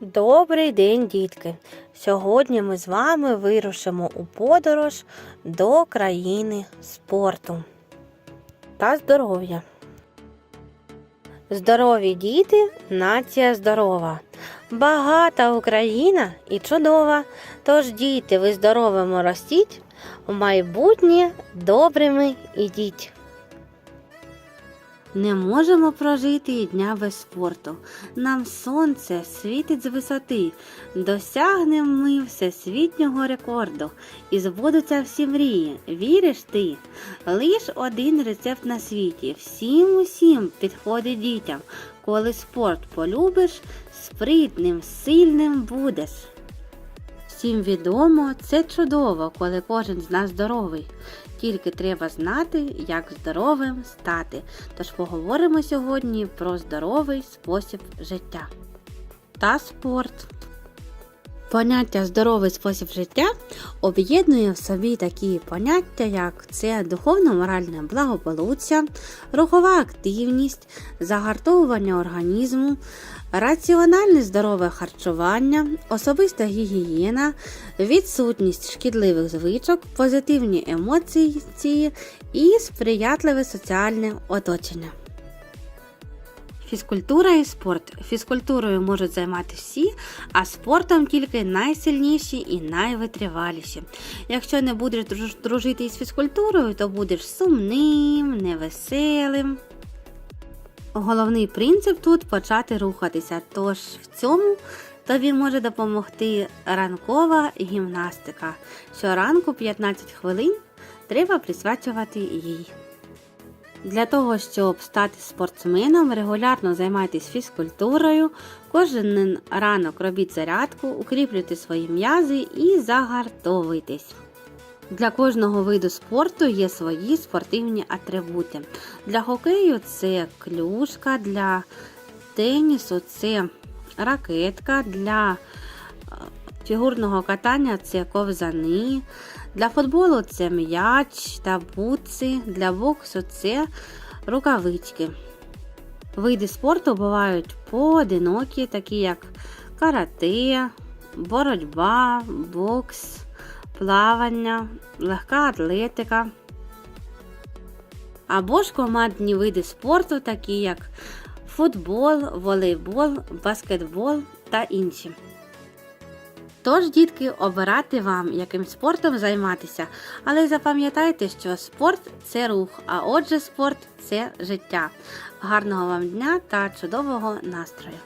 Добрий день, дітки! Сьогодні ми з вами вирушимо у подорож до країни спорту та здоров'я. Здорові діти нація здорова. Багата Україна і чудова. Тож діти, ви здоровими ростіть, в майбутнє добрими ідіть. Не можемо прожити і дня без спорту. Нам сонце світить з висоти. Досягнемо ми всесвітнього рекорду. І збудуться всі мрії. Віриш ти? Лиш один рецепт на світі. Всім усім підходить дітям. Коли спорт полюбиш, спритним, сильним будеш. Всім відомо, це чудово, коли кожен з нас здоровий. Тільки треба знати, як здоровим стати. Тож поговоримо сьогодні про здоровий спосіб життя та спорт. Поняття здоровий спосіб життя об'єднує в собі такі поняття, як це духовно-моральне благополуття, рухова активність, загартовування організму, раціональне здорове харчування, особиста гігієна, відсутність шкідливих звичок, позитивні емоції і сприятливе соціальне оточення. Фізкультура і спорт. Фізкультурою можуть займати всі, а спортом тільки найсильніші і найвитриваліші. Якщо не будеш дружити із фізкультурою, то будеш сумним, невеселим. Головний принцип тут почати рухатися, тож в цьому тобі може допомогти ранкова гімнастика. Щоранку 15 хвилин треба присвячувати їй. Для того, щоб стати спортсменом, регулярно займайтесь фізкультурою, кожен ранок робіть зарядку, укріплюйте свої м'язи і загартовуйтесь. Для кожного виду спорту є свої спортивні атрибути. Для хокею це клюшка, для тенісу це ракетка, для фігурного катання це ковзани, для футболу це м'яч та бутси, для боксу це рукавички. Види спорту бувають поодинокі, такі як карате, боротьба, бокс, плавання, легка атлетика. Або ж командні види спорту, такі як футбол, волейбол, баскетбол та інші. Тож, дітки, обирати вам, яким спортом займатися. Але запам'ятайте, що спорт це рух, а отже, спорт це життя. Гарного вам дня та чудового настрою!